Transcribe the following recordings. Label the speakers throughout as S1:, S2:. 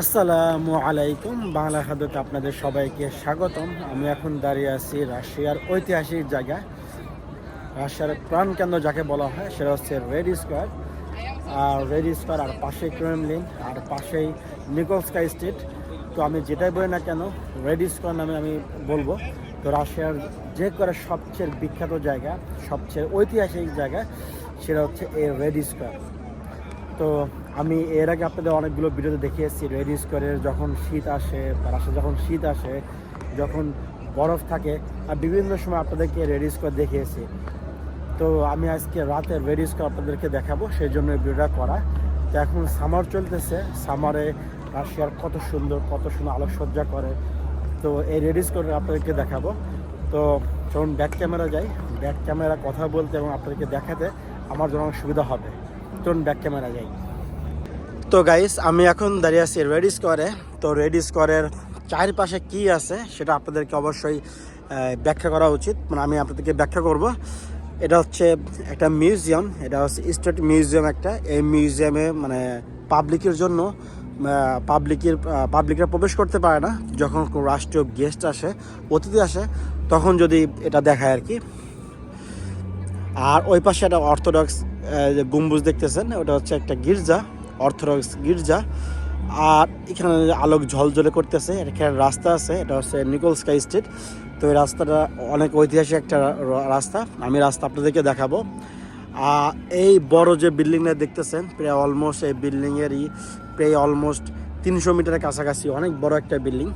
S1: আসসালামু আলাইকুম। বাংলা খাদ্যতে আপনাদের সবাইকে স্বাগতম। আমি এখন দাঁড়িয়ে আছি রাশিয়ার ঐতিহাসিক জায়গা। রাশিয়ার প্রাণকেন্দ্র যাকে বলা হয়, সেটা হচ্ছে রেড স্কোয়ার আর রেড স্কোয়ার আর পাশেই ক্রেমলিন আর পাশেই নিকলস্কাই স্ট্রিট তো আমি যেটাই বলি না কেন রেড স্কোয়ার নামে আমি বলব। তো রাশিয়ার যে করে সবচেয়ে বিখ্যাত জায়গা, সবচেয়ে ঐতিহাসিক জায়গা, সেটা হচ্ছে এই রেড স্কোয়ার তো আমি এর আগে আপনাদের অনেকগুলো ভিডিওতে দেখিয়েছি রেডি স্কোয়ারের যখন শীত আসে বা যখন শীত আসে, যখন বরফ থাকে, আর বিভিন্ন সময় আপনাদেরকে রেডি স্কোয়ার দেখিয়েছি। তো আমি আজকে রাতে রেডি স্কোয়ার আপনাদেরকে দেখাবো, সেই জন্য ভিডিওটা করা। তো এখন সামার চলতেছে সামারে রাশিয়ার কত সুন্দর কত সুন্দর আলোকসজ্জা করে। তো এই রেডি স্কোয়ার আপনাদেরকে দেখাবো। তো যখন ব্যাক ক্যামেরা যাই। ব্যাক ক্যামেরা কথা বলতে এবং আপনাদেরকে দেখাতে আমার জন্য সুবিধা হবে। চলুন ব্যাক ক্যামেরা যাই। তো গাইস আমি এখন দাঁড়িয়ে আছি রেড স্কোয়ারে তো রেড স্কোয়ারের চারপাশে কি আছে সেটা আপনাদেরকে অবশ্যই ব্যাখ্যা করা উচিত। মানে আমি আপনাদেরকে ব্যাখ্যা করব। এটা হচ্ছে একটা মিউজিয়াম এটা হচ্ছে স্টেট মিউজিয়াম একটা। এই মিউজিয়ামে মানে পাবলিকের জন্য পাবলিকের পাবলিকরা প্রবেশ করতে পারে না। যখন কোনো রাষ্ট্রীয় গেস্ট আসে, অতিথি আসে, তখন যদি এটা দেখায় আর কি আর ওই পাশে একটা অর্থোডক্স যে গম্বুজ দেখতেছেন, ওটা হচ্ছে একটা গির্জা। অর্থোডক্স গির্জা। আর এখানে আলোক ঝলঝলে করতেছে এখানে রাস্তা আছে, এটা হচ্ছে নিকোলস্কাই স্ট্রিট। তো এই রাস্তাটা অনেক ঐতিহাসিক একটা রাস্তা। আমি রাস্তা আপনাদেরকে দেখাবো। আর এই বড় যে বিল্ডিংটা দেখতেছেন, প্রায় অলমোস্ট এই বিল্ডিংয়েরই প্রায় অলমোস্ট তিনশো মিটারের কাছাকাছি অনেক বড় একটা বিল্ডিং।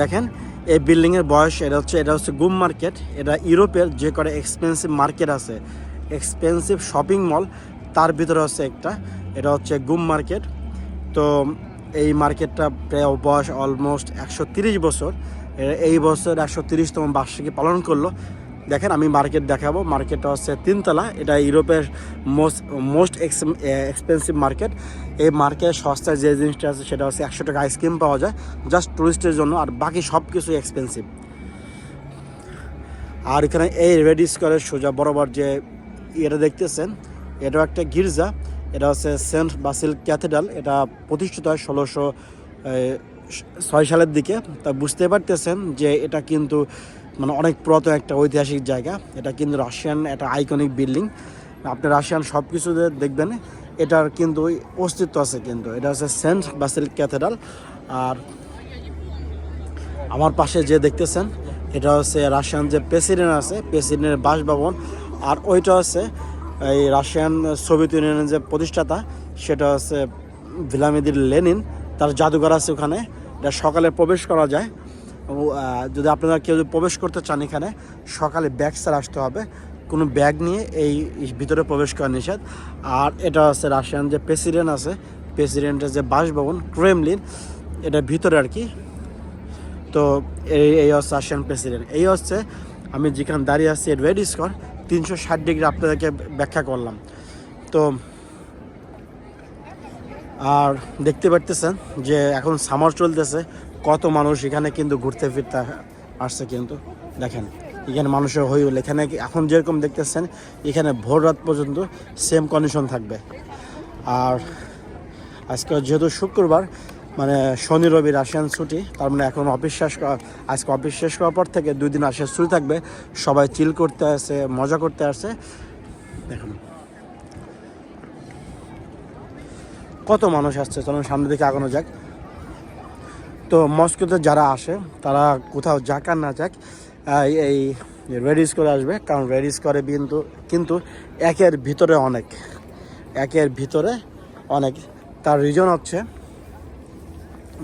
S1: দেখেন, এই বিল্ডিংয়ের বয়স, এটা হচ্ছে এটা হচ্ছে গুম মার্কেট। এটা ইউরোপের যে করে এক্সপেন্সিভ মার্কেট আছে। এক্সপেন্সিভ শপিং মল তার ভিতরে হচ্ছে একটা, এটা হচ্ছে গুম মার্কেট। তো এই মার্কেটটা প্রায় বয়স অলমোস্ট একশো বছর। এই বছর একশো তিরিশতম বার্ষিকী পালন করল। দেখেন, আমি মার্কেট দেখাবো। মার্কেটটা হচ্ছে তিনতলা। এটা ইউরোপের মোস্ট মোস্ট এক্সপেন্সিভ মার্কেট এই মার্কেট সস্তায় যে জিনিসটা আছে, সেটা হচ্ছে একশো টাকা আইসক্রিম পাওয়া যায়। জাস্ট টুরিস্টের জন্য, আর বাকি সব কিছু এক্সপেন্সিভ আর এখানে এই রেডি স্কোয়ারের সোজা বরাবর যে এটা দেখতেছেন, এটাও একটা গির্জা, এটা হচ্ছে সেন্ট বাসিল ক্যাথেড্রাল, এটা প্রতিষ্ঠিত হয় ষোলোশো ছয় সালের দিকে। তা বুঝতে পারতেছেন যে এটা কিন্তু মানে অনেক পুরাতন একটা ঐতিহাসিক জায়গা। এটা কিন্তু রাশিয়ান একটা আইকনিক বিল্ডিং। আপনি রাশিয়ান সব কিছুতে দেখবেন, এটার কিন্তু অস্তিত্ব আছে কিন্তু। এটা হচ্ছে সেন্ট বাসিল ক্যাথেড্রাল। আর আমার পাশে যে দেখতেছেন, এটা হচ্ছে রাশিয়ান যে প্রেসিডেন্ট আছে, প্রেসিডেন্টের বাসভবন। আর ওইটা হচ্ছে এই রাশিয়ান সোভিয়েত ইউনিয়নের যে প্রতিষ্ঠাতা, সেটা হচ্ছে ভ্লাদিমির লেনিন। তার জাদুঘর আছে ওখানে। এটা সকালে প্রবেশ করা যায়। যদি আপনারা কেউ প্রবেশ করতে চান এখানে, সকালে ব্যাগ স্যার আসতে হবে। কোনো ব্যাগ নিয়ে এই ভিতরে প্রবেশ করা নিষেধ। আর এটা হচ্ছে রাশিয়ান যে প্রেসিডেন্ট আছে, প্রেসিডেন্টের যে বাসভবন, ক্রেমলিন, এটা ভিতরে আর কি। তো এই এই হচ্ছে রাশিয়ান প্রেসিডেন্ট। এই হচ্ছে আমি যেখানে দাঁড়িয়ে আছি রেড স্কোর তিনশো ষাট ডিগ্রি আপনাদেরকে ব্যাখ্যা করলাম। তো, আর দেখতে পারতেছেন যে এখন সামার চলতেছে, কত মানুষ এখানে কিন্তু ঘুরতে ফিরতে আসছে কিন্তু। দেখেন, এখানে মানুষের হইল এখানে এখন যেরকম দেখতেছেন, এখানে ভোর রাত পর্যন্ত সেম কন্ডিশন থাকবে। আর আজকে যেহেতু শুক্রবার মানে শনি রবি রাশিয়ান ছুটি, তার মানে এখন অফিস শেষ আজকে অফিস শেষ করার পর থেকে দুই দিন রাশিয়ার ছুটি থাকবে। সবাই চিল করতে আসে, মজা করতে আসে। দেখুন। কত মানুষ আসছে, চলুন সামনের দিকে আগানো যাক। তো মস্কোতে যারা আসে, তারা কোথাও যাক আর না যাক এই রেডিস করে আসবে, কারণ রেডিস করে কিন্তু কিন্তু একের ভিতরে অনেক, একের ভিতরে অনেক। তার রিজন হচ্ছে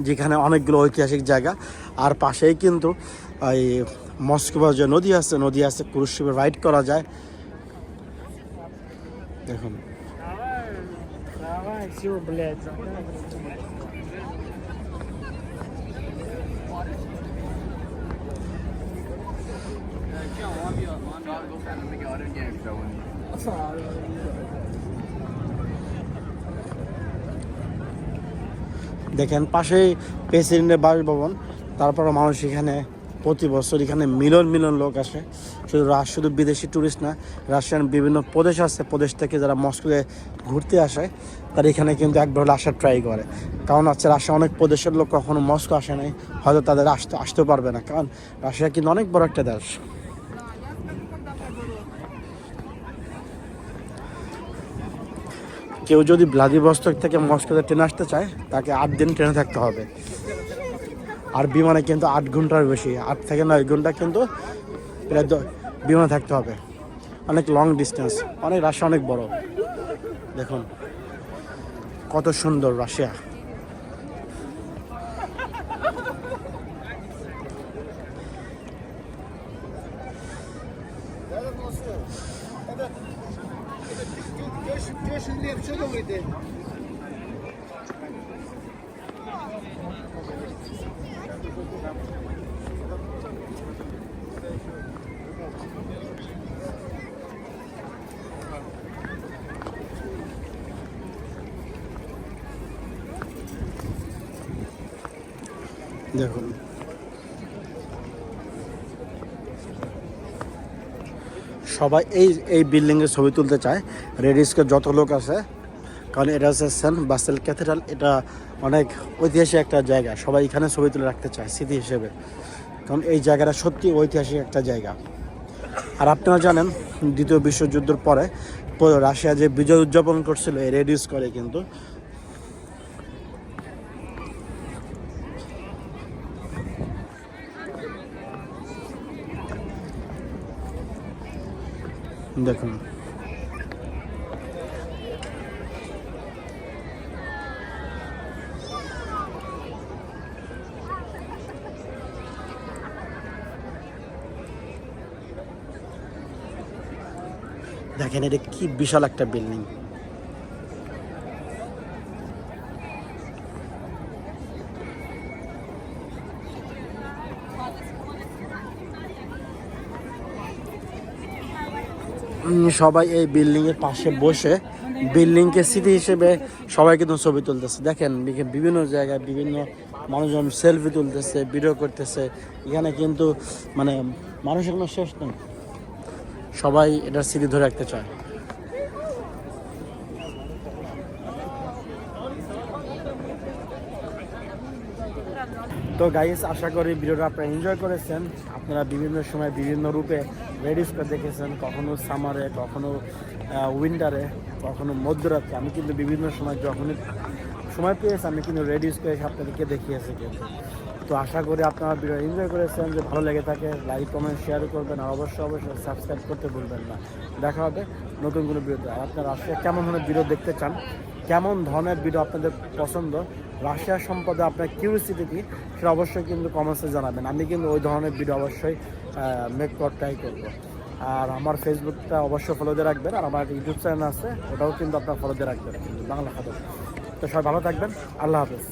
S1: যেখানে অনেকগুলো ঐতিহাসিক জায়গা আর পাশেই কিন্তু এই মস্কোবা যে নদী আছে নদী আছে ক্রুশিপে রাইড করা যায় দেখুন
S2: That's all.
S1: দেখেন পাশেই প্রেসিডেন্টের বাসভবন তারপরে মানুষ এখানে প্রতি বছর এখানে মিলন মিলন লোক আসে। শুধু রাশ শুধু বিদেশি ট্যুরিস্ট না রাশিয়ান বিভিন্ন প্রদেশ আছে, প্রদেশ থেকে যারা মস্কোতে ঘুরতে আসে, তারা এখানে কিন্তু একবার হলে আসার ট্রাই করে। কারণ হচ্ছে রাশিয়া অনেক প্রদেশের লোক কখনো মস্কো আসে নাই, হয়তো তাদের আসতে, আসতেও পারবে না। কারণ রাশিয়া কিন্তু অনেক বড় একটা দেশ। কেউ যদি ভ্লাদিবস্তক থেকে মস্কোতে ট্রেনে আসতে চায়, তাকে আট দিন ট্রেনে থাকতে হবে। আর বিমানে কিন্তু আট ঘণ্টার বেশি, আট থেকে নয় ঘণ্টা কিন্তু বিমানে থাকতে হবে। অনেক লং ডিস্টেন্স অনেক রাশিয়া অনেক বড়। দেখুন, কত সুন্দর রাশিয়া। দেখুন সবাই এই এই বিল্ডিংয়ের ছবি তুলতে চায়। রেডিসকে যত লোক আছে, কারণ এটা হচ্ছে সেন্ট বাসেল ক্যাথেড্রাল এটা অনেক ঐতিহাসিক একটা জায়গা। সবাই এখানে ছবি তুলে রাখতে চায় স্মৃতি হিসেবে। কারণ এই জায়গাটা সত্যি ঐতিহাসিক একটা জায়গা। আর আপনারা জানেন, দ্বিতীয় বিশ্বযুদ্ধের পরে রাশিয়া যে বিজয় উদযাপন করছিল, এই রেডিউস করে কিন্তু দেখুন। দেখেন এটা কি বিশাল একটা বিল্ডিং সবাই এই বিল্ডিং এর পাশে বসে বিল্ডিং কে স্মৃতি হিসেবে সবাই কিন্তু ছবি তুলতেছে। দেখেন বিভিন্ন জায়গায় বিভিন্ন মানুষজন সেলফি তুলতেছে ভিডিও করতেছে। এখানে কিন্তু মানে মানুষের কোনো শেষ নেই। সবাই এটার স্মৃতি ধরে রাখতে চায়। তো গাইস আশা করি ভিডিওটা আপনারা এনজয় করেছেন। আপনারা বিভিন্ন সময় বিভিন্ন রূপে রেডিসকে দেখেছেন, কখনো সামারে কখনো উইন্টারে কখনো মধ্যরাত্রে আমি কিন্তু বিভিন্ন সময় যখনই সময় পেয়েছি, আমি কিন্তু রেডিসকে এসে আপনাদেরকে দেখিয়েছি কিন্তু। তো আশা করি আপনারা ভিডিও এনজয় করেছেন যে ভালো লেগে থাকে লাইক কমেন্ট শেয়ার করবেন, আর অবশ্যই অবশ্যই সাবস্ক্রাইব করতে ভুলবেন না। দেখা হবে নতুন কোনো ভিডিওতে। আর আপনারা রাশিয়া কেমন ধরনের ভিডিও দেখতে চান কেমন ধরনের ভিডিও আপনাদের পছন্দ রাশিয়া সম্পদে আপনার কিউরিসিটি কী, সেটা অবশ্যই কিন্তু কমেন্টসে জানাবেন। আমি কিন্তু ওই ধরনের ভিডিও অবশ্যই মেক করার ট্রাই করব। আর আমার ফেসবুকটা অবশ্যই ফলো দিয়ে রাখবেন, আর আমার ইউটিউব চ্যানেল আছে, ওটাও কিন্তু আপনার ফলো দিয়ে রাখবেন। বাংলা খাদ্য তো সবাই ভালো থাকবেন, আল্লাহ হাফেজ।